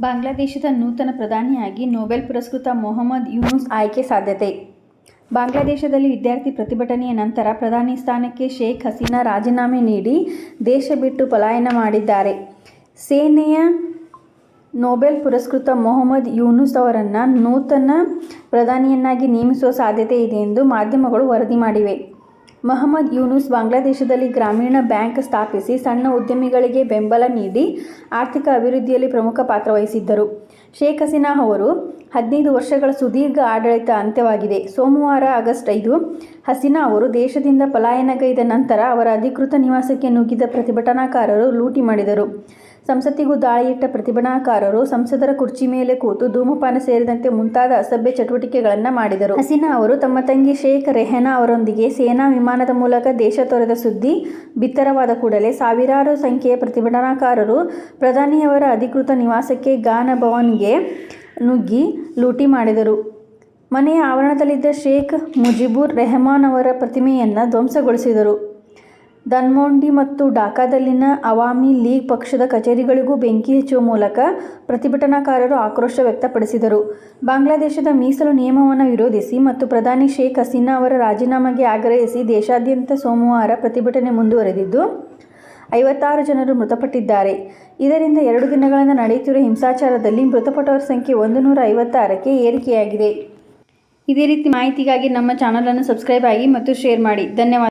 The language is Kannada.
ಬಾಂಗ್ಲಾದೇಶದ ನೂತನ ಪ್ರಧಾನಿಯಾಗಿ ನೊಬೆಲ್ ಪುರಸ್ಕೃತ ಮೊಹಮ್ಮದ್ ಯೂನುಸ್ ಆಯ್ಕೆ ಸಾಧ್ಯತೆ ಬಾಂಗ್ಲಾದೇಶದಲ್ಲಿ ವಿದ್ಯಾರ್ಥಿ ಪ್ರತಿಭಟನೆಯ ನಂತರ ಪ್ರಧಾನಿ ಸ್ಥಾನಕ್ಕೆ ಶೇಖ್ ಹಸೀನಾ ರಾಜೀನಾಮೆ ನೀಡಿ ದೇಶ ಬಿಟ್ಟು ಪಲಾಯನ ಮಾಡಿದ್ದಾರೆ. ಸೇನೆಯ ನೊಬೆಲ್ ಪುರಸ್ಕೃತ ಮೊಹಮ್ಮದ್ ಯೂನುಸ್ ಅವರನ್ನು ನೂತನ ಪ್ರಧಾನಿಯನ್ನಾಗಿ ನೇಮಿಸುವ ಸಾಧ್ಯತೆ ಇದೆ ಎಂದು ಮಾಧ್ಯಮಗಳು ವರದಿ ಮಾಡಿವೆ. ಮೊಹಮ್ಮದ್ ಯೂನುಸ್ ಬಾಂಗ್ಲಾದೇಶದಲ್ಲಿ ಗ್ರಾಮೀಣ ಬ್ಯಾಂಕ್ ಸ್ಥಾಪಿಸಿ ಸಣ್ಣ ಉದ್ಯಮಿಗಳಿಗೆ ಬೆಂಬಲ ನೀಡಿ ಆರ್ಥಿಕ ಅಭಿವೃದ್ಧಿಯಲ್ಲಿ ಪ್ರಮುಖ ಪಾತ್ರ ವಹಿಸಿದ್ದರು. ಶೇಖ್ ಹಸೀನಾ ಅವರು ಹದಿನೈದು ವರ್ಷಗಳ ಸುದೀರ್ಘ ಆಡಳಿತ ಅಂತ್ಯವಾಗಿದೆ. ಸೋಮವಾರ ಆಗಸ್ಟ್ ಐದು, ಹಸೀನಾ ಅವರು ದೇಶದಿಂದ ಪಲಾಯನಗೈದ ನಂತರ ಅವರ ಅಧಿಕೃತ ನಿವಾಸಕ್ಕೆ ನುಗ್ಗಿದ ಪ್ರತಿಭಟನಾಕಾರರು ಲೂಟಿ ಮಾಡಿದರು. ಸಂಸತ್ತಿಗೂ ದಾಳಿಯಿಟ್ಟ ಪ್ರತಿಭಟನಾಕಾರರು ಸಂಸದರ ಕುರ್ಚಿ ಮೇಲೆ ಕೂತು ಧೂಮಪಾನ ಸೇರಿದಂತೆ ಮುಂತಾದ ಅಸಭ್ಯ ಚಟುವಟಿಕೆಗಳನ್ನು ಮಾಡಿದರು. ಹಸೀನಾ ಅವರು ತಮ್ಮ ತಂಗಿ ಶೇಖ್ ರೆಹನಾ ಅವರೊಂದಿಗೆ ಸೇನಾ ವಿಮಾನದ ಮೂಲಕ ದೇಶ ತೊರೆದ ಸುದ್ದಿ ಬಿತ್ತರವಾದ ಕೂಡಲೇ ಸಾವಿರಾರು ಸಂಖ್ಯೆಯ ಪ್ರತಿಭಟನಾಕಾರರು ಪ್ರಧಾನಿಯವರ ಅಧಿಕೃತ ನಿವಾಸಕ್ಕೆ ಗಾನ ಭವನ್ಗೆ ನುಗ್ಗಿ ಲೂಟಿ ಮಾಡಿದರು. ಮನೆಯ ಆವರಣದಲ್ಲಿದ್ದ ಶೇಖ್ ಮುಜಿಬುರ್ ರೆಹಮಾನ್ ಅವರ ಪ್ರತಿಮೆಯನ್ನು ಧ್ವಂಸಗೊಳಿಸಿದರು. ಧಾನ್ಮಂಡಿ ಮತ್ತು ಢಾಕಾದಲ್ಲಿನ ಅವಾಮಿ ಲೀಗ್ ಪಕ್ಷದ ಕಚೇರಿಗಳಿಗೂ ಬೆಂಕಿ ಹಚ್ಚುವ ಮೂಲಕ ಪ್ರತಿಭಟನಾಕಾರರು ಆಕ್ರೋಶ ವ್ಯಕ್ತಪಡಿಸಿದರು. ಬಾಂಗ್ಲಾದೇಶದ ಮೀಸಲು ನಿಯಮವನ್ನು ವಿರೋಧಿಸಿ ಮತ್ತು ಪ್ರಧಾನಿ ಶೇಖ್ ಹಸೀನಾ ಅವರ ರಾಜೀನಾಮೆಗೆ ಆಗ್ರಹಿಸಿ ದೇಶಾದ್ಯಂತ ಸೋಮವಾರ ಪ್ರತಿಭಟನೆ ಮುಂದುವರೆದಿದ್ದು, ಐವತ್ತಾರು ಜನರು ಮೃತಪಟ್ಟಿದ್ದಾರೆ. ಇದರಿಂದ ಎರಡು ದಿನಗಳಿಂದ ನಡೆಯುತ್ತಿರುವ ಹಿಂಸಾಚಾರದಲ್ಲಿ ಮೃತಪಟ್ಟವರ ಸಂಖ್ಯೆ ಒಂದು ನೂರ ಐವತ್ತಾರಕ್ಕೆ ಏರಿಕೆಯಾಗಿದೆ. ಇದೇ ರೀತಿ ಮಾಹಿತಿಗಾಗಿ ನಮ್ಮ ಚಾನಲನ್ನು ಸಬ್ಸ್ಕ್ರೈಬ್ ಆಗಿ ಮತ್ತು ಶೇರ್ ಮಾಡಿ. ಧನ್ಯವಾದ.